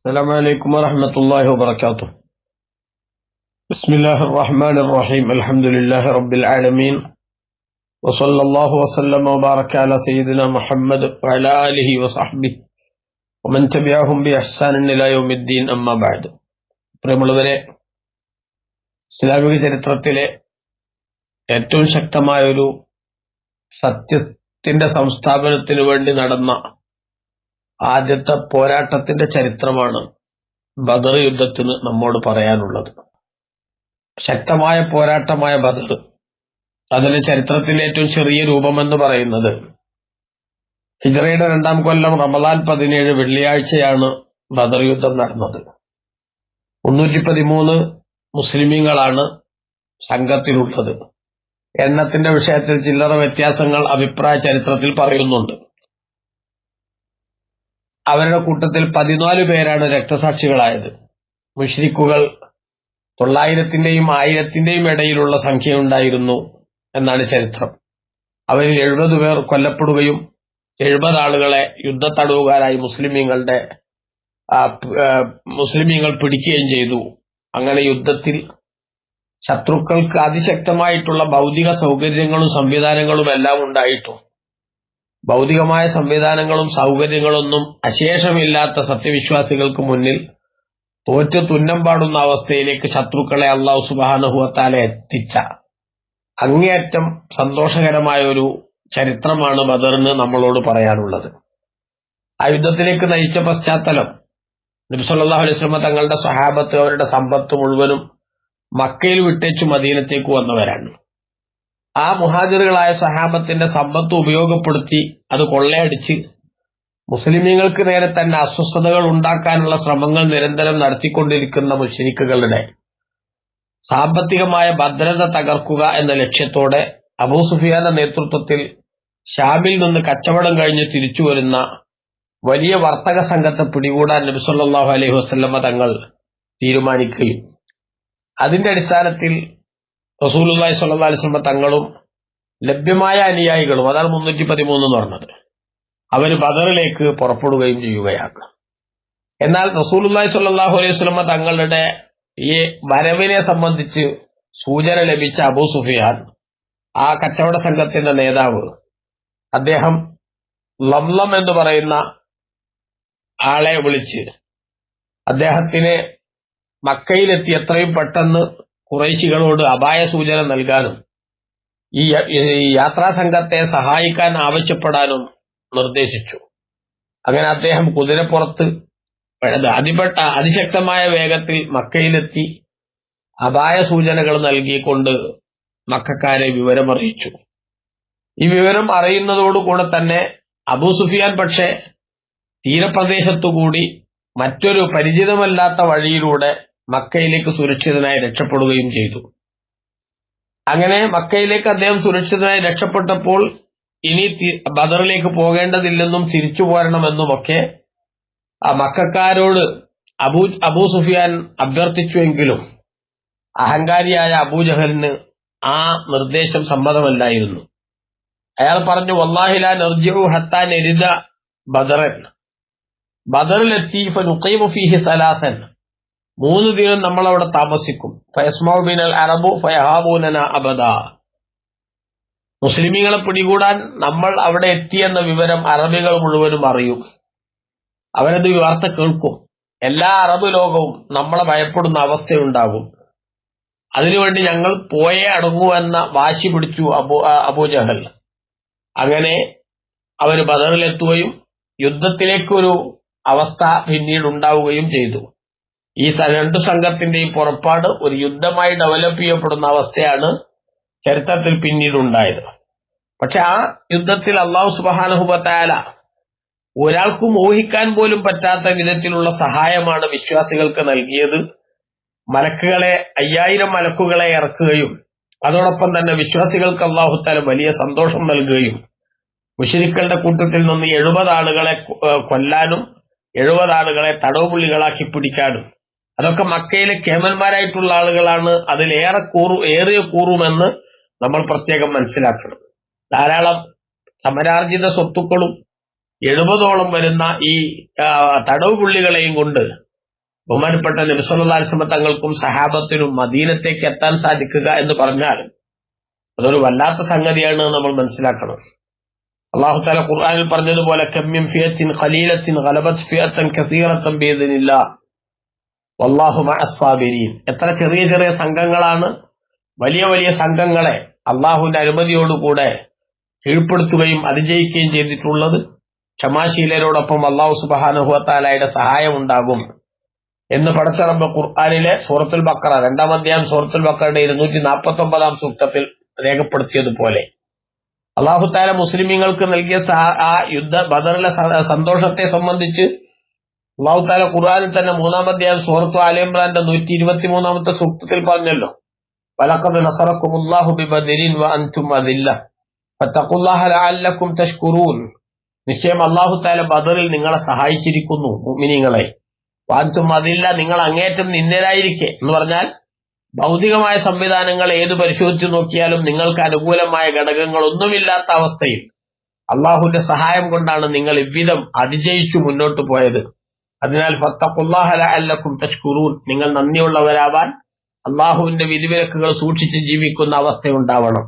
السلام عليكم ورحمة الله وبركاته بسم الله الرحمن الرحيم الحمد لله رب العالمين وصلى الله وسلم وبارك على سيدنا محمد وعلى آله وصحبه ومن تبعهم بإحسان إلى يوم الدين أما بعد പ്രിയമുള്ളവരെ ഇസ്ലാമിക ചരിത്രത്തിലെ ഏറ്റവും ശക്തമായ ഒരു സത്യത്തിന്റെ സംസ്ഥാപനത്തിനു വേണ്ടി നടന്ന ആദ്യത്തെ പോരാട്ടത്തിന്റെ ചരിത്രമാണ് ബദർ യുദ്ധത്തിന് നമ്മോട് പറയാനുള്ളത്. ശക്തമായ പോരാട്ടമായ ബദർ. അതിന് ചരിത്രത്തിലെ ഏറ്റവും ചെറിയ രൂപമെന്ന് പറയുന്നത് ഹിജറയുടെ രണ്ടാം കൊല്ലം റമദാൻ പതിനേഴ് വെള്ളിയാഴ്ചയാണ് ബദർ യുദ്ധം നടന്നത്. മുന്നൂറ്റി പതിമൂന്ന് മുസ്ലിമീങ്ങളാണ് സംഘത്തിലുള്ളത്. എണ്ണത്തിന്റെ വിഷയത്തിൽ ചില്ലറ വ്യത്യാസങ്ങൾ അഭിപ്രായ ചരിത്രത്തിൽ പറയുന്നുണ്ട്. അവരുടെ കൂട്ടത്തിൽ പതിനാല് പേരാണ് രക്തസാക്ഷികളായത്. മുഷ്രിക്കുകൾ തൊള്ളായിരത്തിന്റെയും ആയിരത്തിന്റെയും ഇടയിലുള്ള സംഖ്യ ഉണ്ടായിരുന്നു എന്നാണ് ചരിത്രം. അവരിൽ എഴുപത് പേർ കൊല്ലപ്പെടുകയും എഴുപത് ആളുകളെ യുദ്ധത്തടവുകാരായി മുസ്ലിമീങ്ങളുടെ ആ, പ്- മുസ്ലിമീങ്ങൾ പിടിക്കുകയും ചെയ്തു. അങ്ങനെ യുദ്ധത്തിൽ ശത്രുക്കൾക്ക് അതിശക്തമായിട്ടുള്ള ഭൗതിക സൗകര്യങ്ങളും സംവിധാനങ്ങളും എല്ലാം ഉണ്ടായിട്ടും. ഭൗതികമായ സംവിധാനങ്ങളും സൗകര്യങ്ങളൊന്നും അശേഷമില്ലാത്ത സത്യവിശ്വാസികൾക്ക് മുന്നിൽ തോറ്റ് തുന്നം പാടുന്ന അവസ്ഥയിലേക്ക് ശത്രുക്കളെ അള്ളാഹു സുബാനുഭവത്താലെ എത്തിച്ച അങ്ങേയറ്റം സന്തോഷകരമായ ഒരു ചരിത്രമാണ് ബദറിന് നമ്മളോട് പറയാനുള്ളത്. ആ യുദ്ധത്തിലേക്ക് നയിച്ച പശ്ചാത്തലം നബ്സല്ലാഹു അലൈഹി സ്വലമ തങ്ങളുടെ സ്വഹാബത്ത് അവരുടെ സമ്പത്ത് മുഴുവനും മക്കയിൽ വിട്ടേച്ചു മദീനത്തേക്ക് വന്നവരാണ്. ആ മുഹാജിറുകളായ സഹാബത്തിന്റെ സമ്പത്ത് ഉപയോഗപ്പെടുത്തി അത് കൊള്ളയടിച്ച് മുസ്ലിമീങ്ങൾക്ക് നേരെ തന്നെ അസ്വസ്ഥതകൾ ഉണ്ടാക്കാനുള്ള ശ്രമങ്ങൾ നിരന്തരം നടത്തിക്കൊണ്ടിരിക്കുന്ന മുഷരിക്കുകളുടെ സാമ്പത്തികമായ ഭദ്രത തകർക്കുക എന്ന ലക്ഷ്യത്തോടെ അബൂ സുഫിയാന്റെ നേതൃത്വത്തിൽ ഷാമിൽ നിന്ന് കച്ചവടം കഴിഞ്ഞ് തിരിച്ചു വരുന്ന വലിയ വർത്തക സംഘത്തെ പിടികൂടാൻ നബി സല്ലല്ലാഹു അലൈഹി വസ്ലമ തങ്ങൾ തീരുമാനിക്കുകയും അതിന്റെ അടിസ്ഥാനത്തിൽ റസൂലുള്ളാഹി സ്വല്ലല്ലാഹു അലൈഹി വസല്ലമ തങ്ങളും ലഭ്യമായ അനുയായികളും അതാണ് മുന്നൂറ്റി പതിമൂന്ന് എന്ന് പറഞ്ഞത്. അവർ ബദറിലേക്ക് പുറപ്പെടുകയും ചെയ്യുകയാണ് എന്നാൽ റസൂലുള്ളാഹി സ്വല്ലല്ലാഹു അലൈഹി സ്വലമ തങ്ങളുടെ ഈ വരവിനെ സംബന്ധിച്ച് സൂചന ലഭിച്ച അബൂ സുഫിയാൻ ആ കച്ചവട സംഘത്തിന്റെ നേതാവ് അദ്ദേഹം ലംലം എന്ന് പറയുന്ന ആളെ വിളിച്ച് അദ്ദേഹത്തിന് മക്കയിലെത്തി എത്രയും പെട്ടെന്ന് കുറേശികളോട് അപായ സൂചന നൽകാനും ഈ യാത്രാസംഘത്തെ യാത്രാ സംഘത്തെ സഹായിക്കാൻ ആവശ്യപ്പെടാനും നിർദ്ദേശിച്ചു. അങ്ങനെ അദ്ദേഹം കുതിരപ്പുറത്ത് അത് അതിപ്പെട്ട അതിശക്തമായ വേഗത്തിൽ മക്കയിലെത്തി അപായ സൂചനകൾ നൽകിക്കൊണ്ട് മക്കാരെ വിവരമറിയിച്ചു. ഈ വിവരം അറിയുന്നതോടുകൂടെ തന്നെ അബൂ സുഫിയാൻ പക്ഷേ തീരപ്രദേശത്തുകൂടി മറ്റൊരു പരിചിതമല്ലാത്ത വഴിയിലൂടെ മക്കയിലേക്ക് സുരക്ഷിതനായി രക്ഷപ്പെടുകയും ചെയ്തു. അങ്ങനെ മക്കയിലേക്ക് അദ്ദേഹം സുരക്ഷിതനായി രക്ഷപ്പെട്ടപ്പോൾ ഇനി ബദറിലേക്ക് പോകേണ്ടതില്ലെന്നും തിരിച്ചു പോരണമെന്നുമൊക്കെ ആ മക്കാരോട് അബൂ അബൂ സുഫിയാൻ അഭ്യർത്ഥിച്ചുവെങ്കിലും അഹങ്കാരിയായ അബൂജഹലിന് ആ നിർദ്ദേശം സമ്മതമല്ലായിരുന്നു. അയാൾ പറഞ്ഞു വല്ലാഹില നിർജിഹു ഹത്താൻ എരിത ബദറൻ. ബദറിലെത്തി ഫീഹി സലാസൻ. മൂന്ന് ദിനം നമ്മൾ അവിടെ താമസിക്കും ഫയസ്മൗ ബിനൽ അറബു ഫയഹാബൂനന അബദ. മുസ്ലിമികളെ പിടികൂടാൻ നമ്മൾ അവിടെ എത്തിയെന്ന വിവരം അറബികൾ മുഴുവനും അറിയും. അവരത് വാർത്ത കേൾക്കും. എല്ലാ അറബ് ലോകവും നമ്മളെ ഭയപ്പെടുന്ന അവസ്ഥയുണ്ടാകും. അതിനുവേണ്ടി ഞങ്ങൾ പോയേ എന്ന വാശി പിടിച്ചു അബു അബൂജഹൽ അങ്ങനെ അവർ ബദറിലെത്തുകയും യുദ്ധത്തിലേക്കൊരു അവസ്ഥ പിന്നീട് ഉണ്ടാവുകയും ചെയ്തു. ഈ രണ്ടു സംഘത്തിന്റെയും പുറപ്പാട് ഒരു യുദ്ധമായി ഡെവലപ്പ് ചെയ്യപ്പെടുന്ന അവസ്ഥയാണ് ചരിത്രത്തിൽ പിന്നീട് ഉണ്ടായത് പക്ഷെ ആ യുദ്ധത്തിൽ അള്ളാഹു സുബാനഹുബത്തായാല ഒരാൾക്കും ഊഹിക്കാൻ പോലും പറ്റാത്ത വിധത്തിലുള്ള സഹായമാണ് വിശ്വാസികൾക്ക് നൽകിയത്. മലക്കുകളെ അയ്യായിരം മലക്കുകളെ ഇറക്കുകയും അതോടൊപ്പം തന്നെ വിശ്വാസികൾക്ക് അള്ളാഹുത്താല വലിയ സന്തോഷം നൽകുകയും മുഷരിക്കളുടെ കൂട്ടത്തിൽ നിന്ന് എഴുപത് ആളുകളെ കൊല്ലാനും എഴുപത് ആളുകളെ തടവുപുള്ളികളാക്കി പിടിക്കാനും അതൊക്കെ മക്കയിലെ കേമന്മാരായിട്ടുള്ള ആളുകളാണ്. അതിലേറെ കൂറു ഏറിയ കൂറുമെന്ന് നമ്മൾ പ്രത്യേകം മനസ്സിലാക്കണം. ധാരാളം സമരാർജിത സ്വത്തുക്കളും എഴുപതോളം വരുന്ന ഈ തടവ് തടവുപുള്ളികളെയും കൊണ്ട് ബഹുമാനപ്പെട്ട നബിസ്വല്ലാസ്മ തങ്ങൾക്കും സഹാബത്തിനും മദീനത്തേക്ക് എത്താൻ സാധിക്കുക എന്ന് പറഞ്ഞാൽ അതൊരു വല്ലാത്ത സംഗതിയാണ് നമ്മൾ മനസ്സിലാക്കണം. അള്ളാഹു താല ഖുർആനിൽ പറഞ്ഞതുപോലെ കമ്യം ഫിയത്തിൻ ഖലീലത്തിൻ ഖലബത് ഫിയത്തൻ കസീറത്തൻ ബീദിനില്ല വല്ലാഹു മഅസ്സാബിരീൻ. എത്ര ചെറിയ ചെറിയ സംഘങ്ങളാണ്. വലിയ വലിയ സംഘങ്ങളെ അള്ളാഹുവിന്റെ അനുമതിയോടുകൂടെ കീഴ്പ്പെടുത്തുകയും അതിജയിക്കുകയും ചെയ്തിട്ടുള്ളത്. ക്ഷമാശീലരോടൊപ്പം അള്ളാഹു സുബാനുഹുത്താലയുടെ സഹായം ഉണ്ടാകും എന്ന് പടച്ചറമ്പ് ഖുർആാനിലെ സൂറത്തുൽ ബക്കറ രണ്ടാം അധ്യായം സൂറത്തുൽ ബക്കറയുടെ ഇരുന്നൂറ്റി നാൽപ്പത്തി ഒമ്പതാം സൂക്തത്തിൽ രേഖപ്പെടുത്തിയതുപോലെ. അള്ളാഹുത്താല മുസ്ലിമീങ്ങൾക്ക് നൽകിയ ആ യുദ്ധ ബദറിലെ സന്തോഷത്തെ സംബന്ധിച്ച് അള്ളാഹു താല ഖുർആാനിൽ തന്നെ മൂന്നാം സുഹൃത്തു ആലിമ്രാന്റെ നൂറ്റി ഇരുപത്തി മൂന്നാമത്തെ സൂക്തത്തിൽ പറഞ്ഞല്ലോ. വലക്കത് നസറക്കും ബിബദരിൻ വ അൻതും തഷ്കുറൂൻ. നിശ്ചയം അള്ളാഹു താല ബദറിൽ നിങ്ങളെ സഹായിച്ചിരിക്കുന്നു മുഅ്മിനീങ്ങളെ. വാൻതും അതില്ല നിങ്ങൾ അങ്ങേറ്റം നിന്ദരായിരിക്കെ. എന്ന് പറഞ്ഞാൽ ഭൗതികമായ സംവിധാനങ്ങൾ ഏത് പരിശോധിച്ചു നോക്കിയാലും നിങ്ങൾക്ക് അനുകൂലമായ ഘടകങ്ങൾ ഒന്നുമില്ലാത്ത അവസ്ഥയിൽ അള്ളാഹുവിന്റെ സഹായം കൊണ്ടാണ് നിങ്ങൾ ഇவ்விധം അതിജയിച്ചു മുന്നോട്ട് പോയത്. അതിനാൽ ലഅല്ലക്കും തഷ്കുറൂൻ. നിങ്ങൾ നന്ദിയുള്ളവരാവാൻ അള്ളാഹുവിന്റെ വിധിവിലക്കുകൾ സൂക്ഷിച്ച് ജീവിക്കുന്ന അവസ്ഥയുണ്ടാവണം.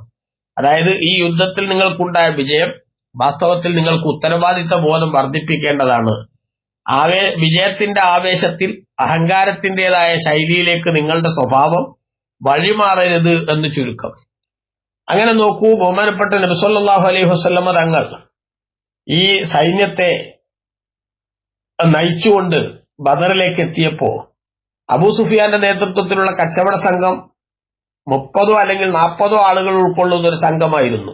അതായത് ഈ യുദ്ധത്തിൽ നിങ്ങൾക്കുണ്ടായ വിജയം വാസ്തവത്തിൽ നിങ്ങൾക്ക് ഉത്തരവാദിത്ത ബോധം വർദ്ധിപ്പിക്കേണ്ടതാണ്. ആവേ വിജയത്തിന്റെ ആവേശത്തിൽ അഹങ്കാരത്തിന്റേതായ ശൈലിയിലേക്ക് നിങ്ങളുടെ സ്വഭാവം വഴിമാറരുത് എന്ന് ചുരുക്കം. അങ്ങനെ നോക്കൂ ബഹുമാനപ്പെട്ട നബിസല്ലാഹു അലൈഹി വസ്ലമ തങ്ങൾ ഈ സൈന്യത്തെ നയിച്ചുകൊണ്ട് ബദറിലേക്ക് എത്തിയപ്പോ അബൂ സുഫിയാന്റെ നേതൃത്വത്തിലുള്ള കച്ചവട സംഘം മുപ്പതോ അല്ലെങ്കിൽ നാൽപ്പതോ ആളുകൾ ഉൾക്കൊള്ളുന്ന ഒരു സംഘമായിരുന്നു.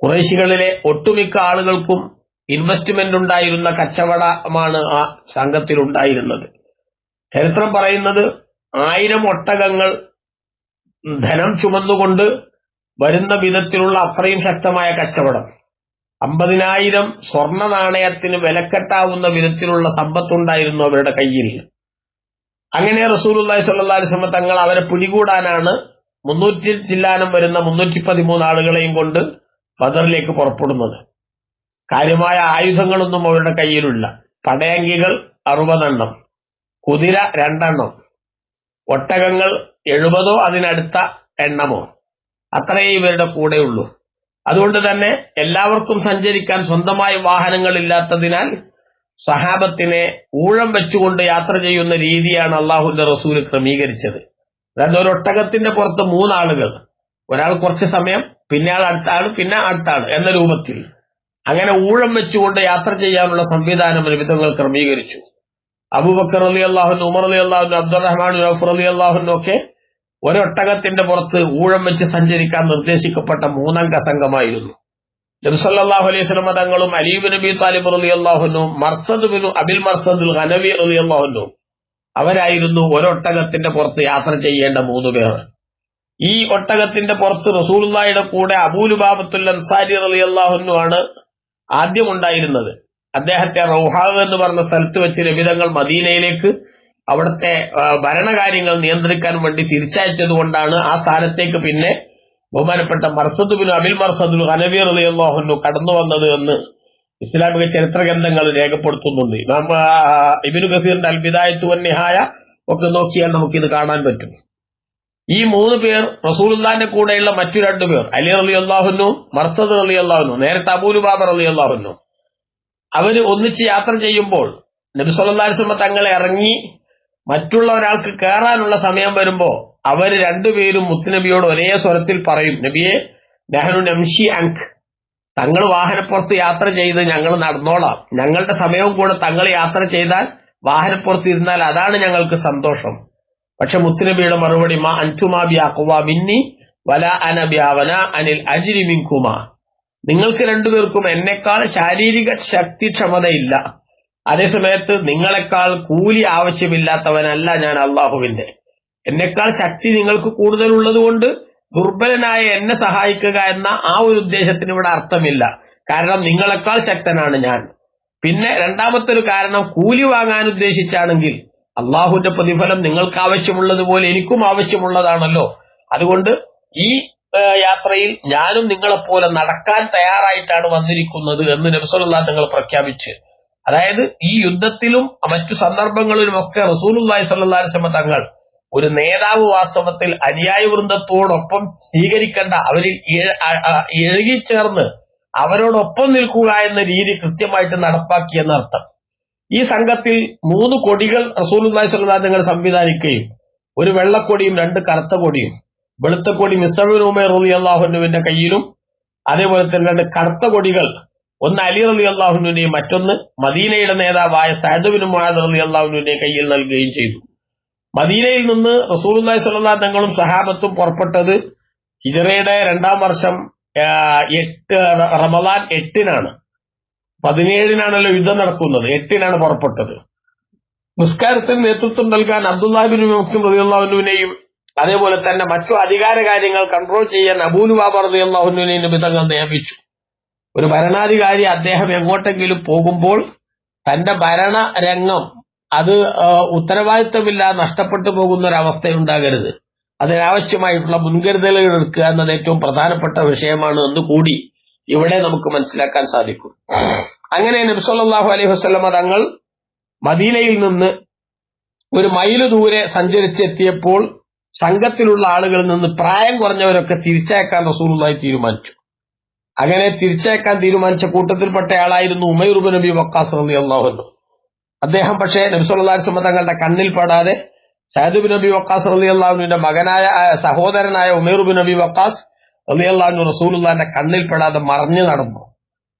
കുറേശികളിലെ ഒട്ടുമിക്ക ആളുകൾക്കും ഇൻവെസ്റ്റ്മെന്റ് ഉണ്ടായിരുന്ന കച്ചവടമാണ് ആ സംഘത്തിൽ ഉണ്ടായിരുന്നത്. ചരിത്രം പറയുന്നത് ആയിരം ഒട്ടകങ്ങൾ ധനം ചുമന്നുകൊണ്ട് വരുന്ന വിധത്തിലുള്ള അത്രയും ശക്തമായ കച്ചവടം. അമ്പതിനായിരം സ്വർണ നാണയത്തിന് വിലക്കെട്ടാവുന്ന വിധത്തിലുള്ള സമ്പത്തുണ്ടായിരുന്നു അവരുടെ കയ്യിൽ. അങ്ങനെ റസൂലുള്ളാഹി സ്വല്ലല്ലാഹി അലൈഹി വസല്ലം തങ്ങൾ അവരെ പിടികൂടാനാണ് മുന്നൂറ്റി ചില്ലാനം വരുന്ന മുന്നൂറ്റി പതിമൂന്ന് ആളുകളെയും കൊണ്ട് ബദറിലേക്ക് പുറപ്പെടുന്നത്. കാര്യമായ ആയുധങ്ങളൊന്നും അവരുടെ കയ്യിലില്ല. പടയങ്കികൾ അറുപതെണ്ണം കുതിര രണ്ടെണ്ണം ഒട്ടകങ്ങൾ എഴുപതോ അതിനടുത്ത എണ്ണമോ. അത്രയേ ഇവരുടെ കൂടെയുള്ളൂ. അതുകൊണ്ട് തന്നെ എല്ലാവർക്കും സഞ്ചരിക്കാൻ സ്വന്തമായി വാഹനങ്ങൾ ഇല്ലാത്തതിനാൽ സഹാബത്തിനെ ഊഴം വെച്ചുകൊണ്ട് യാത്ര ചെയ്യുന്ന രീതിയാണ് അള്ളാഹുന്റെ റസൂൽ ക്രമീകരിച്ചത്. അതായത് ഒരു ഒട്ടകത്തിന്റെ പുറത്ത് മൂന്നാളുകൾ. ഒരാൾ കുറച്ച് സമയം പിന്നെ ആൾ അടുത്ത ആൾ പിന്നെ അടുത്ത ആൾ എന്ന രൂപത്തിൽ. അങ്ങനെ ഊഴം വെച്ചുകൊണ്ട് യാത്ര ചെയ്യാനുള്ള സംവിധാനം നിമിത്തങ്ങൾ ക്രമീകരിച്ചു. അബൂബക്കർ അലി അള്ളാഹുൻ ഉമർ അലി അള്ളാഹുൻ അബ്ദുറഹ്മാൻ അലി അള്ളാഹുനും ഒക്കെ ഒരൊട്ടകത്തിന്റെ പുറത്ത് ഊഴം വെച്ച് സഞ്ചരിക്കാൻ നിർദ്ദേശിക്കപ്പെട്ട മൂന്നംഗ സംഘമായിരുന്നു നബ്സല്ലാഹു അലൈഹി സ്വലമ തങ്ങളും അലീബ് നബി താലിബ് അലി അള്ളാഹുനും മർസദ് ബിനു അബിൽ മർസദുൽ ഹനവി അലി അള്ളാഹുനും അവരായിരുന്നു ഒരൊട്ടകത്തിന്റെ പുറത്ത് യാത്ര ചെയ്യേണ്ട മൂന്ന് പേർ. ഈ ഒട്ടകത്തിന്റെ പുറത്ത് റസൂലുള്ളാഹിയുടെ കൂടെ അബൂലുബാബത്തുൽ അൻസാരി അലി അള്ളാഹുനു ആണ് ആദ്യം ഉണ്ടായിരുന്നത്. അദ്ദേഹത്തെ റൗഹാഗ് എന്ന് പറഞ്ഞ സ്ഥലത്ത് വെച്ച് രവിതങ്ങൾ മദീനയിലേക്ക് അവിടുത്തെ ഭരണകാര്യങ്ങൾ നിയന്ത്രിക്കാൻ വേണ്ടി തിരിച്ചയച്ചത് കൊണ്ടാണ് ആ സ്ഥാനത്തേക്ക് പിന്നെ ബഹുമാനപ്പെട്ട മർസദ് അബിൽ മർസദുൽ ഹനബി റളിയല്ലാഹു കടന്നു വന്നത് എന്ന് ഇസ്ലാമിക ചരിത്ര ഗ്രന്ഥങ്ങൾ രേഖപ്പെടുത്തുന്നുണ്ട്. നാം ഇബിനു ഖസീറിന്റെ അൽബിദായത്തു നിഹായ ഒക്കെ നോക്കിയാൽ നമുക്ക് ഇത് കാണാൻ പറ്റും. ഈ മൂന്ന് പേർ റസൂലുള്ളാന്റെ കൂടെയുള്ള മറ്റു രണ്ടു പേർ അലി റലി അള്ളാഹുനു മർസദ് അലി അള്ളാഹുനു അബൂലു ബാബർ അലി അള്ളാഹുനു അവർ ഒന്നിച്ച് യാത്ര ചെയ്യുമ്പോൾ നബി സല്ലല്ലാഹു തങ്ങളെ ഇറങ്ങി മറ്റുള്ള ഒരാൾക്ക് കയറാനുള്ള സമയം വരുമ്പോ അവർ രണ്ടുപേരും മുത്തുനബിയോട് ഒരേ സ്വരത്തിൽ പറയും നബിയെ നെഹ്റു നംഷി അങ്ക് തങ്ങൾ വാഹനപ്പുറത്ത് യാത്ര ചെയ്ത് ഞങ്ങൾ നടന്നോളാം. ഞങ്ങളുടെ സമയവും കൂടെ തങ്ങൾ യാത്ര ചെയ്താൽ വാഹനപ്പുറത്ത് ഇരുന്നാൽ അതാണ് ഞങ്ങൾക്ക് സന്തോഷം. പക്ഷെ മുത്തുനബിയുടെ മറുപടി മാ അന്റുമാ ബി അഖ്വാ മിന്നി വല അന ബി അനിൽ അജ്രി മിങ്കുമാ നിങ്ങൾക്ക് രണ്ടുപേർക്കും എന്നെക്കാൾ ശാരീരിക ശക്തി ക്ഷമതയില്ല അതേസമയത്ത് നിങ്ങളെക്കാൾ കൂലി ആവശ്യമില്ലാത്തവനല്ല ഞാൻ അള്ളാഹുവിന്റെ എന്നെക്കാൾ ശക്തി നിങ്ങൾക്ക് കൂടുതലുള്ളത് കൊണ്ട് ദുർബലനായ എന്നെ സഹായിക്കുക എന്ന ആ ഒരു ഉദ്ദേശത്തിന് ഇവിടെ അർത്ഥമില്ല. കാരണം നിങ്ങളെക്കാൾ ശക്തനാണ് ഞാൻ. പിന്നെ രണ്ടാമത്തെ ഒരു കാരണം കൂലി വാങ്ങാൻ ഉദ്ദേശിച്ചാണെങ്കിൽ അള്ളാഹുവിന്റെ പ്രതിഫലം നിങ്ങൾക്ക് ആവശ്യമുള്ളതുപോലെ എനിക്കും ആവശ്യമുള്ളതാണല്ലോ. അതുകൊണ്ട് ഈ യാത്രയിൽ ഞാനും നിങ്ങളെപ്പോലെ നടക്കാൻ തയ്യാറായിട്ടാണ് വന്നിരിക്കുന്നത് എന്ന് നബ്സലുള്ള തങ്ങൾ പ്രഖ്യാപിച്ച് അതായത് ഈ യുദ്ധത്തിലും മറ്റു സന്ദർഭങ്ങളിലും ഒക്കെ അലൈഹി വസല്ലം തങ്ങൾ ഒരു നേതാവ് വാസ്തവത്തിൽ അനുയായ വൃന്ദത്തോടൊപ്പം സ്വീകരിക്കേണ്ട അവരിൽ എഴുകിച്ചേർന്ന് അവരോടൊപ്പം നിൽക്കുക എന്ന രീതി കൃത്യമായിട്ട് നടപ്പാക്കി എന്നർത്ഥം. ഈ സംഘത്തിൽ മൂന്ന് കൊടികൾ അലൈഹി തങ്ങൾ സംവിധാനിക്കുകയും ഒരു വെള്ളക്കൊടിയും രണ്ട് കറുത്ത കൊടിയും വെളുത്ത കൊടി മിസ്റ്റർ ഉമേർ റലി അള്ളാഹുനുവിന്റെ കയ്യിലും അതേപോലെ തന്നെ രണ്ട് കറുത്ത കൊടികൾ ഒന്ന് അലി റലി അള്ളാഹുനുവിനെയും മറ്റൊന്ന് മദീനയുടെ നേതാവായ സഹദബിന് മുഹാദ് റലി അള്ളാഹുനുവിനെ കയ്യിൽ നൽകുകയും ചെയ്തു. മദീനയിൽ നിന്ന് സ്വല്ലല്ലാഹു അലൈഹി തങ്ങളും സഹാബത്തും പുറപ്പെട്ടത് ഹിജറയുടെ രണ്ടാം വർഷം എട്ട് റമദാൻ എട്ടിനാണ്. പതിനേഴിനാണല്ലോ യുദ്ധം നടക്കുന്നത് എട്ടിനാണ് പുറപ്പെട്ടത്. നിസ്കാരത്തിന് നേതൃത്വം നൽകാൻ അബ്ദുല്ലാഹിബിൻ മുസ്ലിം റളിയല്ലാഹുവിനെയും അതേപോലെ തന്നെ മറ്റു അധികാര കാര്യങ്ങൾ കൺട്രോൾ ചെയ്യാൻ അബൂലുബാബ റളിയല്ലാഹുവിനെയും നബി തങ്ങൾ നിയമിച്ചു. ഒരു ഭരണാധികാരി അദ്ദേഹം എങ്ങോട്ടെങ്കിലും പോകുമ്പോൾ തന്റെ ഭരണ രംഗം അത് ഉത്തരവാദിത്വമില്ല നഷ്ടപ്പെട്ടു പോകുന്ന ഒരു അവസ്ഥ ഉണ്ടാകരുത് അതിനാവശ്യമായിട്ടുള്ള മുൻകരുതലുകൾ എടുക്കുക എന്നത് ഏറ്റവും പ്രധാനപ്പെട്ട വിഷയമാണ് എന്ന് കൂടി ഇവിടെ നമുക്ക് മനസ്സിലാക്കാൻ സാധിക്കും. അങ്ങനെ നബ്സല്ലാഹു അലൈഹി വസ്ലമ തങ്ങൾ മദീനയിൽ നിന്ന് ഒരു മൈൽ ദൂരെ സഞ്ചരിച്ചെത്തിയപ്പോൾ സംഘത്തിലുള്ള ആളുകളിൽ നിന്ന് പ്രായം കുറഞ്ഞവരൊക്കെ തിരിച്ചയക്കാൻ റസൂലുള്ളാഹി തീരുമാനിച്ചു. അങ്ങനെ തിരിച്ചയക്കാൻ തീരുമാനിച്ച കൂട്ടത്തിൽപ്പെട്ടയാളായിരുന്നു ഉമൈറുബ് നബി വക്കാസ് റളിയല്ലാഹു അൻഹു. അദ്ദേഹം പക്ഷേ നബ്സുല്ലാസ്മ തങ്ങളുടെ കണ്ണിൽ പെടാതെ സഹദുബ് നബി വക്കാസ് റളിയല്ലാഹുവിന്റെ മകനായ ആ, സഹോദരനായ ഉമൈറുബ് നബി വക്കാസ് റളിയല്ലാഹു റസൂലുള്ളാന്റെ കണ്ണിൽ പെടാതെ മറഞ്ഞു നടന്നു.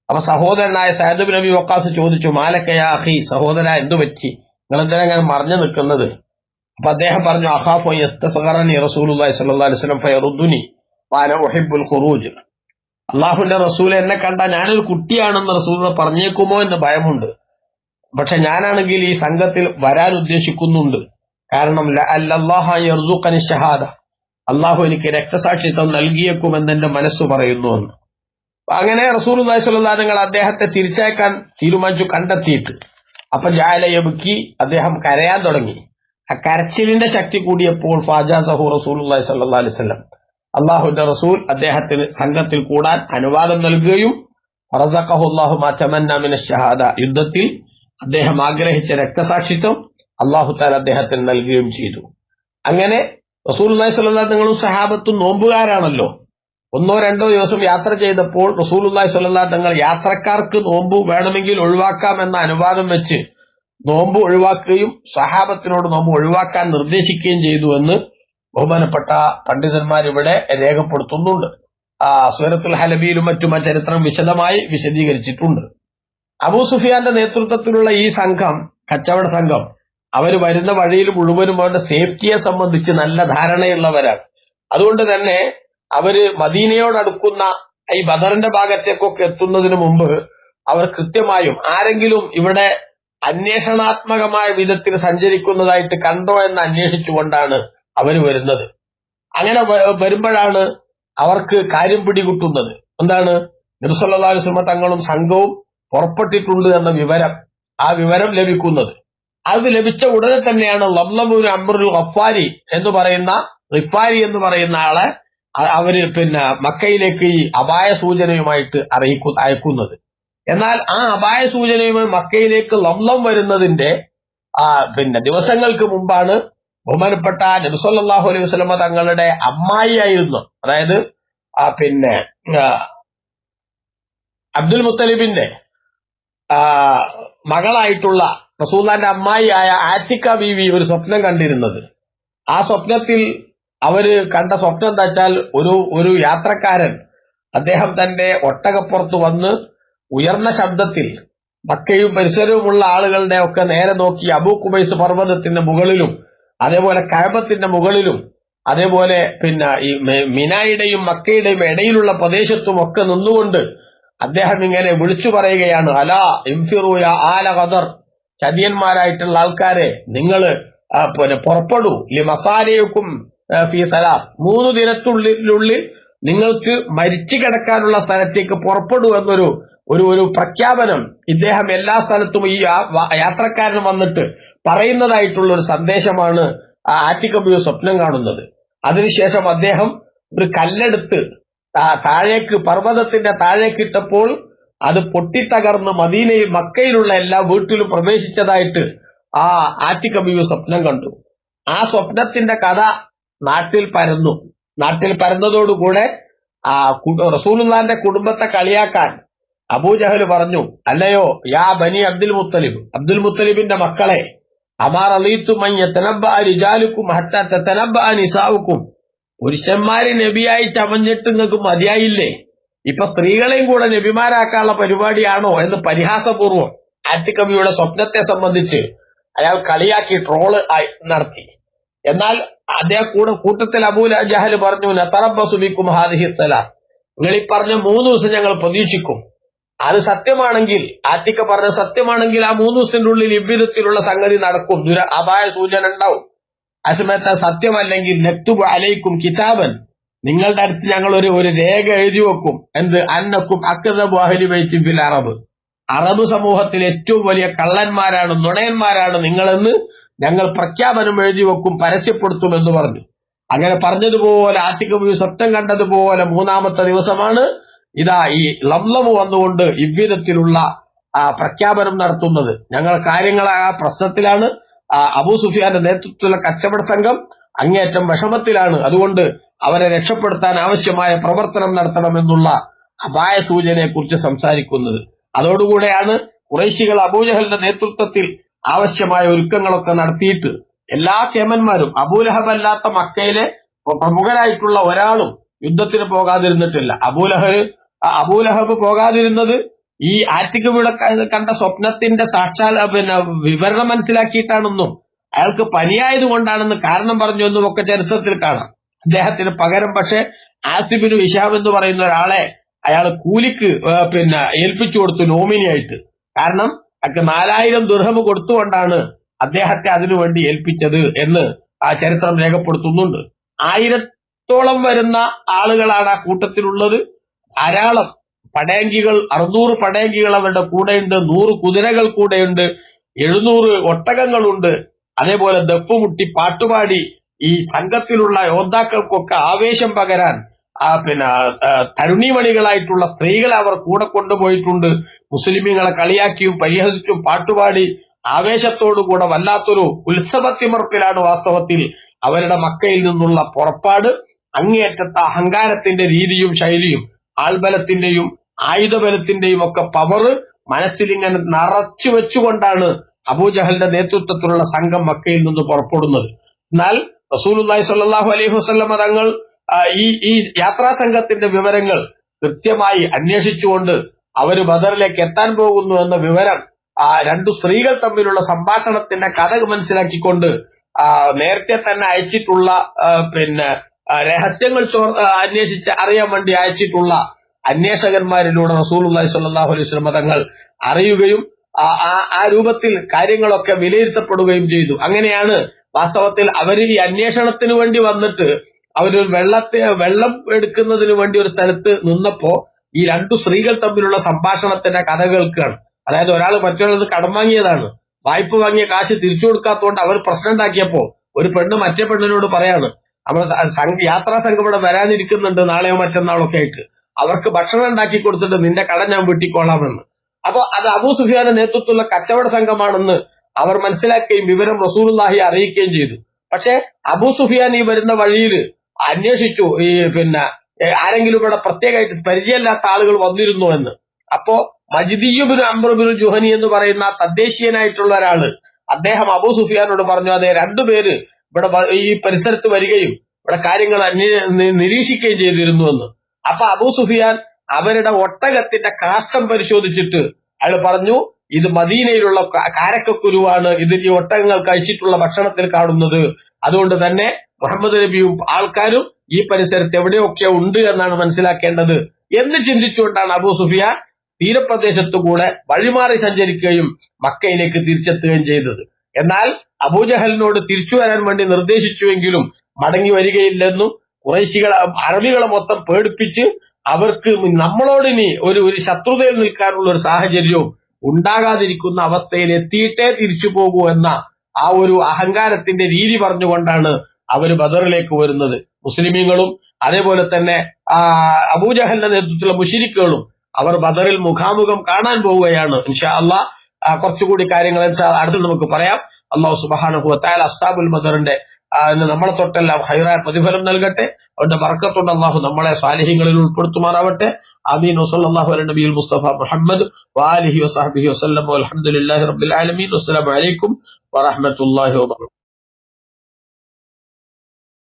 അപ്പൊ സഹോദരനായ സഹദുബ് നബി വക്കാസ് ചോദിച്ചു മാലക്കയാഹി സഹോദര എന്തു പറ്റി? നിങ്ങൾ എന്തിനാ മറിഞ്ഞു മറഞ്ഞു നിൽക്കുന്നത്? അപ്പൊ അദ്ദേഹം പറഞ്ഞു അഹാഫോ റസൂൽ റസൂലുള്ളാഹി സ്വല്ലല്ലാഹി അലൈഹി വസല്ലം ഫയറുദ്ദുനി വാന ഉഹിബ്ബുൽ ഖുറൂജ്. അള്ളാഹുവിന്റെ റസൂൽ എന്നെ കണ്ട ഞാനൊരു കുട്ടിയാണെന്ന് റസൂൽ പറഞ്ഞേക്കുമോ എന്ന് ഭയമുണ്ട്. പക്ഷെ ഞാനാണെങ്കിൽ ഈ സംഘത്തിൽ വരാൻ ഉദ്ദേശിക്കുന്നുണ്ട്. കാരണം ഷഹാദ. അള്ളാഹു എനിക്ക് രക്തസാക്ഷിത്വം നൽകിയേക്കുമെന്ന് എന്റെ മനസ്സ് പറയുന്നു എന്ന്. അങ്ങനെ റസൂൽ നിങ്ങൾ അദ്ദേഹത്തെ തിരിച്ചയക്കാൻ തീരുമാനിച്ചു കണ്ടെത്തിയിട്ട്. അപ്പൊ ജാലയബുക്കി അദ്ദേഹം കരയാൻ തുടങ്ങി. ആ കരച്ചിലിന്റെ ശക്തി കൂടിയപ്പോൾ ഫാജാ സഹു റസൂൽ അലൈഹി സ്വലം അള്ളാഹുന്റെ റസൂൽ അദ്ദേഹത്തിന് സംഘത്തിൽ കൂടാൻ അനുവാദം നൽകുകയും യുദ്ധത്തിൽ അദ്ദേഹം ആഗ്രഹിച്ച രക്തസാക്ഷിത്വം അള്ളാഹു താൽ അദ്ദേഹത്തിന് നൽകുകയും ചെയ്തു. അങ്ങനെ റസൂൽ സ്വല്ലാ നിങ്ങളും സഹാബത്തും നോമ്പുകാരാണല്ലോ. ഒന്നോ രണ്ടോ ദിവസം യാത്ര ചെയ്തപ്പോൾ റസൂൽ സ്വല്ലാ തങ്ങൾ യാത്രക്കാർക്ക് നോമ്പ് വേണമെങ്കിൽ ഒഴിവാക്കാം എന്ന അനുവാദം വെച്ച് നോമ്പ് ഒഴിവാക്കുകയും സഹാബത്തിനോട് നോമ്പ് ഒഴിവാക്കാൻ നിർദ്ദേശിക്കുകയും ചെയ്തു എന്ന് ബഹുമാനപ്പെട്ട പണ്ഡിതന്മാർ ഇവിടെ രേഖപ്പെടുത്തുന്നുണ്ട്. ആ സുരത്തുൽ ഹലബിയിലും മറ്റും ആ ചരിത്രം വിശദമായി വിശദീകരിച്ചിട്ടുണ്ട്. അബൂ സുഫിയാന്റെ നേതൃത്വത്തിലുള്ള ഈ സംഘം കച്ചവട സംഘം അവർ വരുന്ന വഴിയിൽ മുഴുവനും അവരുടെ സേഫ്റ്റിയെ സംബന്ധിച്ച് നല്ല ധാരണയുള്ളവരാണ്. അതുകൊണ്ട് തന്നെ അവർ മദീനയോടടുക്കുന്ന ഈ ബദറിന്റെ ഭാഗത്തേക്കൊക്കെ എത്തുന്നതിന് മുമ്പ് അവർ കൃത്യമായും ആരെങ്കിലും ഇവിടെ അന്വേഷണാത്മകമായ വിധത്തിൽ സഞ്ചരിക്കുന്നതായിട്ട് കണ്ടോ എന്ന് അന്വേഷിച്ചുകൊണ്ടാണ് അവർ വരുന്നത്. അങ്ങനെ വരുമ്പോഴാണ് അവർക്ക് കാര്യം പിടികിട്ടുന്നത്. എന്താണ്? നിർസല്ലാസ്മ തങ്ങളും സംഘവും പുറപ്പെട്ടിട്ടുണ്ട് എന്ന വിവരം ആ വിവരം ലഭിക്കുന്നത്. അത് ലഭിച്ച ഉടനെ തന്നെയാണ് ലബ്ലബൂർ അമ്രുൽ ഗഫാരി എന്ന് പറയുന്ന റിഫാരി എന്ന് പറയുന്ന ആളെ അവർ പിന്നെ മക്കയിലേക്ക് ഈ അപായ സൂചനയുമായിട്ട് അറിയിക്കു അയക്കുന്നത്. എന്നാൽ ആ അപായ സൂചനയുമായി മക്കയിലേക്ക് ലംലം വരുന്നതിന്റെ ആ പിന്നെ ദിവസങ്ങൾക്ക് മുമ്പാണ് ബഹുമാനപ്പെട്ട നബിസ്വല്ലാഹു അലൈഹി വസ്ലമ തങ്ങളുടെ അമ്മായിയായിരുന്നു. അതായത് ആ പിന്നെ അബ്ദുൽ മുത്തലിബിന്റെ മകളായിട്ടുള്ള റസൂല്ലാന്റെ അമ്മായിയായ ആറ്റിക്ക ബീവി ഒരു സ്വപ്നം കണ്ടിരുന്നത്. ആ സ്വപ്നത്തിൽ അവർ കണ്ട സ്വപ്നം എന്താ വെച്ചാൽ ഒരു ഒരു യാത്രക്കാരൻ അദ്ദേഹം തന്റെ ഒട്ടകപ്പുറത്ത് വന്ന് ഉയർന്ന ശബ്ദത്തിൽ മക്കയും പരിസരവുമുള്ള ആളുകളുടെ ഒക്കെ നേരെ നോക്കി അബൂ കുബൈസ് പർവതത്തിന്റെ മുകളിലും അതേപോലെ കഴബത്തിന്റെ മുകളിലും അതേപോലെ പിന്നെ ഈ മിനായുടെയും മക്കയുടെയും ഇടയിലുള്ള പ്രദേശത്തും ഒക്കെ നിന്നുകൊണ്ട് അദ്ദേഹം ഇങ്ങനെ വിളിച്ചു പറയുകയാണ് അലാ ഇംഫിറൂയ ആല ഖദർ. ചതിയന്മാരായിട്ടുള്ള ആൾക്കാരെ നിങ്ങൾ പിന്നെ പുറപ്പെടൂ. മസാലയുക്കും ഫീ സലാസ്. മൂന്ന് ദിനത്തുള്ളിലുള്ളിൽ നിങ്ങൾക്ക് മരിച്ചു കിടക്കാനുള്ള സ്ഥലത്തേക്ക് പുറപ്പെടൂ എന്നൊരു ഒരു ഒരു പ്രഖ്യാപനം ഇദ്ദേഹം എല്ലാ സ്ഥലത്തും ഈ യാത്രക്കാരനും വന്നിട്ട് പറയുന്നതായിട്ടുള്ള ഒരു സന്ദേശമാണ് ആറ്റിക്കബിയോ സ്വപ്നം കാണുന്നത്. അതിനുശേഷം അദ്ദേഹം ഒരു കല്ലെടുത്ത് താഴേക്ക് പർവതത്തിന്റെ താഴേക്ക് ഇട്ടപ്പോൾ അത് പൊട്ടിത്തകർന്ന് മദീനയും മക്കയിലുള്ള എല്ലാ വീട്ടിലും പ്രവേശിച്ചതായിട്ട് ആ ആറ്റിക്കബിയു സ്വപ്നം കണ്ടു. ആ സ്വപ്നത്തിന്റെ കഥ നാട്ടിൽ പരന്നു. നാട്ടിൽ പരന്നതോടുകൂടെ ആ റസൂലുള്ളാന്റെ കുടുംബത്തെ കളിയാക്കാൻ അബൂജഹൽ പറഞ്ഞു അല്ലയോ യാ ബനി അബ്ദുൽ മുത്തലിബ് അബ്ദുൽ മുത്തലിബിന്റെ മക്കളെ അമാർ അലീത്തുമഞ്ഞുക്കും നിസാവുക്കും പുരുഷന്മാര് നബിയായി ചമഞ്ഞിട്ട് നിങ്ങൾക്ക് മതിയായില്ലേ? ഇപ്പൊ സ്ത്രീകളെയും കൂടെ നബിമാരാക്കാനുള്ള പരിപാടിയാണോ എന്ന് പരിഹാസപൂർവം ആറ്റിക്കവിയുടെ സ്വപ്നത്തെ സംബന്ധിച്ച് അയാൾ കളിയാക്കി ട്രോൾ നടത്തി. എന്നാൽ അദ്ദേഹം കൂടെ കൂട്ടത്തിൽ അബൂല ജഹൽ പറഞ്ഞു നത്തറബസുബിക്കും ഹാദിഹി സലാം. നിങ്ങൾ ഈ പറഞ്ഞ മൂന്ന് ദിവസം ഞങ്ങൾ പ്രതീക്ഷിക്കും. അത് സത്യമാണെങ്കിൽ ആറ്റിക്ക പറഞ്ഞ സത്യമാണെങ്കിൽ ആ മൂന്ന് ദിവസത്തിന്റെ ഉള്ളിൽ ഇവ്വിധത്തിലുള്ള സംഗതി നടക്കും. ദുര അപായ സൂചന ഉണ്ടാവും. ആ സമയത്ത് അത് സത്യമല്ലെങ്കിൽ നെത്തു അലൈക്കും കിതാബൻ. നിങ്ങളുടെ അടുത്ത് ഞങ്ങൾ ഒരു ഒരു രേഖ എഴുതി വെക്കും. എന്ത്? അന്നക്കും അക്കദബ് അഹലി ബൈത്തി ഫിൽ അറബ്. അറബ് സമൂഹത്തിൽ ഏറ്റവും വലിയ കള്ളന്മാരാണ് നുണയന്മാരാണ് നിങ്ങളെന്ന് ഞങ്ങൾ പ്രഖ്യാപനം എഴുതി വെക്കും പരസ്യപ്പെടുത്തും എന്ന് പറഞ്ഞു. അങ്ങനെ പറഞ്ഞതുപോലെ ആറ്റിക്കബി സ്വപ്നം കണ്ടതുപോലെ മൂന്നാമത്തെ ദിവസമാണ് ഇതാ ഈ ലംലമ് വന്നുകൊണ്ട് ഇவ்விധത്തിലുള്ള പ്രഖ്യാപനം നടത്തുന്നത്. ഞങ്ങൾ കാര്യങ്ങൾ ആ പ്രശ്നത്തിലാണ്. അബൂ സുഫിയാന്റെ നേതൃത്വത്തിലുള്ള കച്ചവട സംഘം അങ്ങേയറ്റം വിഷമത്തിലാണ്. അതുകൊണ്ട് അവരെ രക്ഷപ്പെടുത്താൻ ആവശ്യമായ പ്രവർത്തനം നടത്തണമെന്നുള്ള അപായ സൂചനയെ കുറിച്ച് സംസാരിക്കുന്നത്. അതോടുകൂടെയാണ് കുറേശികൾ അബൂജഹലിന്റെ നേതൃത്വത്തിൽ ആവശ്യമായ ഒരുക്കങ്ങളൊക്കെ നടത്തിയിട്ട് എല്ലാ ചേമന്മാരും അബൂലഹബ് അല്ലാത്ത മക്കയിലെ പ്രമുഖരായിട്ടുള്ള ഒരാളും യുദ്ധത്തിന് പോകാതിരുന്നിട്ടില്ല. അബൂലഹബ് അബൂലഹബ് പോകാതിരുന്നത് ഈ ആറ്റിക്കുവിള കണ്ട സ്വപ്നത്തിന്റെ സാക്ഷാൽ പിന്നെ വിവരണം മനസ്സിലാക്കിയിട്ടാണെന്നും അയാൾക്ക് പനിയായത് കൊണ്ടാണെന്ന് കാരണം പറഞ്ഞു എന്നും ഒക്കെ ചരിത്രത്തിൽ കാണാം. അദ്ദേഹത്തിന് പകരം പക്ഷെ ആസിബിന് വിശാബ് എന്ന് പറയുന്ന ഒരാളെ അയാൾ കൂലിക്ക് പിന്നെ ഏൽപ്പിച്ചു കൊടുത്തു നോമിനിയായിട്ട് കാരണം അയാൾക്ക് നാലായിരം ദുർഹം കൊടുത്തുകൊണ്ടാണ് അദ്ദേഹത്തെ അതിനുവേണ്ടി ഏൽപ്പിച്ചത് എന്ന് ആ ചരിത്രം രേഖപ്പെടുത്തുന്നുണ്ട്. ആയിരത്തോളം വരുന്ന ആളുകളാണ് ആ കൂട്ടത്തിലുള്ളത്. ധാരാളം പടയങ്കികൾ അറുന്നൂറ് പടയങ്കികൾ അവരുടെ കൂടെയുണ്ട് നൂറ് കുതിരകൾ കൂടെയുണ്ട് എഴുന്നൂറ് ഒട്ടകങ്ങളുണ്ട്. അതേപോലെ ദപ്പുമുട്ടി പാട്ടുപാടി ഈ സംഘത്തിലുള്ള യോദ്ധാക്കൾക്കൊക്കെ ആവേശം പകരാൻ ആ പിന്നെ തരുണി തരുണിമണികളായിട്ടുള്ള സ്ത്രീകളെ അവർ കൂടെ കൊണ്ടുപോയിട്ടുണ്ട്. മുസ്ലിമീങ്ങളെ കളിയാക്കിയും പരിഹസിച്ചും പാട്ടുപാടി ആവേശത്തോടുകൂടെ വല്ലാത്തൊരു ഉത്സവത്തിമർപ്പിലാണ് വാസ്തവത്തിൽ അവരുടെ മക്കയിൽ നിന്നുള്ള പുറപ്പാട് അങ്ങേയറ്റത്തെ അഹങ്കാരത്തിന്റെ രീതിയും ശൈലിയും. ആൾബലത്തിന്റെയും ആയുധബലത്തിന്റെയും ഒക്കെ പവർ മനസ്സിലിങ്ങനെ നിറച്ചു വെച്ചുകൊണ്ടാണ് അബൂജഹലിന്റെ നേതൃത്വത്തിലുള്ള സംഘം മക്കയിൽ നിന്ന് പുറപ്പെടുന്നത്. എന്നാൽ റസൂലുള്ളാഹി സ്വല്ലല്ലാഹു അലൈഹി വസ്ലമ തങ്ങൾ ഈ ഈ യാത്രാ സംഘത്തിന്റെ വിവരങ്ങൾ കൃത്യമായി അന്വേഷിച്ചുകൊണ്ട് അവർ ബദറിലേക്ക് എത്താൻ പോകുന്നു എന്ന വിവരം ആ രണ്ടു സ്ത്രീകൾ തമ്മിലുള്ള സംഭാഷണത്തിന്റെ കഥ മനസ്സിലാക്കിക്കൊണ്ട് നേരത്തെ തന്നെ അയച്ചിട്ടുള്ള പിന്നെ രഹസ്യങ്ങൾ അന്വേഷിച്ച് അറിയാൻ വേണ്ടി അയച്ചിട്ടുള്ള അന്വേഷകന്മാരിലൂടെ റസൂലുള്ളാഹി സ്വല്ലല്ലാഹു അലൈഹി വസല്ലം തങ്ങൾ അറിയുകയും ആ രൂപത്തിൽ കാര്യങ്ങളൊക്കെ വിലയിരുത്തപ്പെടുകയും ചെയ്തു. അങ്ങനെയാണ് വാസ്തവത്തിൽ അവർ ഈ അന്വേഷണത്തിന് വേണ്ടി വന്നിട്ട് അവർ വെള്ളത്തെ വെള്ളം എടുക്കുന്നതിന് വേണ്ടി ഒരു സ്ഥലത്ത് നിന്നപ്പോ ഈ രണ്ടു സ്ത്രീകൾ തമ്മിലുള്ള സംഭാഷണത്തിന്റെ കഥ കേൾക്കുകയാണ്. അതായത് ഒരാൾ മറ്റൊരാൾ കടം വാങ്ങിയതാണ്. വായ്പ വാങ്ങിയ കാശ് തിരിച്ചു കൊടുക്കാത്തതുകൊണ്ട് അവർ പ്രശ്നം ഉണ്ടാക്കിയപ്പോ ഒരു പെണ്ണ് മറ്റേ പെണ്ണിനോട് പറയാണ് നമ്മൾ യാത്രാ സംഘം ഇവിടെ വരാനിരിക്കുന്നുണ്ട് നാളെയോ മറ്റന്നാളോ ഒക്കെ ആയിട്ട്. അവർക്ക് ഭക്ഷണം ഉണ്ടാക്കി കൊടുത്തിട്ട് നിന്റെ കട ഞാൻ വെട്ടിക്കോളാമെന്ന്. അപ്പൊ അത് അബൂ സുഫിയാന്റെ നേതൃത്വത്തിലുള്ള കച്ചവട സംഘമാണെന്ന് അവർ മനസ്സിലാക്കുകയും വിവരം റസൂലുള്ളാഹി അറിയിക്കുകയും ചെയ്തു. പക്ഷെ അബൂ സുഫിയാൻ ഈ വരുന്ന വഴിയിൽ അന്വേഷിച്ചു ഈ പിന്നെ ആരെങ്കിലും ഇവിടെ പ്രത്യേകമായിട്ട് പരിചയമില്ലാത്ത ആളുകൾ വന്നിരുന്നു എന്ന്. അപ്പോ മജിദിയുബിന് അംബ്രബിന് ജുഹനി എന്ന് പറയുന്ന തദ്ദേശീയനായിട്ടുള്ള ഒരാൾ അദ്ദേഹം അബൂ സുഫിയാനോട് പറഞ്ഞു അതെ രണ്ടുപേര് ഇവിടെ ഈ പരിസരത്ത് വരികയും ഇവിടെ കാര്യങ്ങൾ അന്വേ- നിരീക്ഷിക്കുകയും ചെയ്തിരുന്നു എന്ന് അപ്പൊ അബൂ സുഫിയാൻ അവരുടെ ഒട്ടകത്തിന്റെ കാഷ്ടം പരിശോധിച്ചിട്ട് അയാൾ പറഞ്ഞു ഇത് മദീനയിലുള്ള കാരക്കക്കുരുവാണ്. ഇത് ഈ ഒട്ടകങ്ങൾ കഴിച്ചിട്ടുള്ള ഭക്ഷണത്തിൽ കാണുന്നത്. അതുകൊണ്ട് തന്നെ മുഹമ്മദ് നബിയും ആൾക്കാരും ഈ പരിസരത്ത് എവിടെയൊക്കെ ഉണ്ട് എന്നാണ് മനസ്സിലാക്കേണ്ടത് എന്ന് ചിന്തിച്ചുകൊണ്ടാണ് അബൂ സുഫിയാൻ തീരപ്രദേശത്തു കൂടെ വഴിമാറി സഞ്ചരിക്കുകയും മക്കയിലേക്ക് തിരിച്ചെത്തുകയും ചെയ്തത്. എന്നാൽ അബൂജഹലിനോട് തിരിച്ചു വരാൻ വേണ്ടി നിർദ്ദേശിച്ചുവെങ്കിലും മടങ്ങി വരികയില്ലെന്നും കുറേശികളെ അറബികളെ മൊത്തം പേടിപ്പിച്ച് അവർക്ക് നമ്മളോട് ഇനി ഒരു ഒരു ശത്രുതയിൽ നിൽക്കാനുള്ള ഒരു സാഹചര്യവും ഉണ്ടാകാതിരിക്കുന്ന അവസ്ഥയിൽ എത്തിയിട്ടേ തിരിച്ചു പോകൂ എന്ന ആ ഒരു അഹങ്കാരത്തിന്റെ രീതി പറഞ്ഞുകൊണ്ടാണ് അവർ ബദറിലേക്ക് വരുന്നത്. മുസ്ലിമീങ്ങളും അതേപോലെ തന്നെ അബൂജഹലിന്റെ നേതൃത്വത്തിലുള്ള മുഷിരിക്കുകളും അവർ ബദറിൽ മുഖാമുഖം കാണാൻ പോവുകയാണ്. ഇൻഷാ അള്ളാ ആ, കുറച്ചുകൂടി കാര്യങ്ങൾ അടുത്ത് നമുക്ക് പറയാം. അള്ളാഹു സുബാനുഹുത്തായ അസ്താബുൽ മദറിന്റെ നമ്മളെ തൊട്ടെല്ലാം ഹൈറായ പ്രതിഫലം നൽകട്ടെ. അവരുടെ വർക്കത്തുണ്ട് അള്ളാഹു നമ്മളെ സാലിഹ്യങ്ങളിൽ ഉൾപ്പെടുത്തുമാറാവട്ടെ. ആമീൻ. വസല്ലാഹു അലൈ നബിയുൽ മുസ്തഫ മുഹമ്മദ് വാലിഹി വസാബിഹി വസ്ലം അലഹമുല്ലാഹി റബ്ബിൽ ആലമീൻ. വസ്സലാം വലൈക്കും വറഹമത്തല്ലാഹി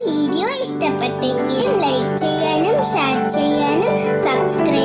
വീഡിയോ ഇഷ്ടപ്പെട്ടെങ്കിൽ ലൈക്ക് ചെയ്യാനും ഷെയർ ചെയ്യാനും സബ്സ്ക്രൈബ്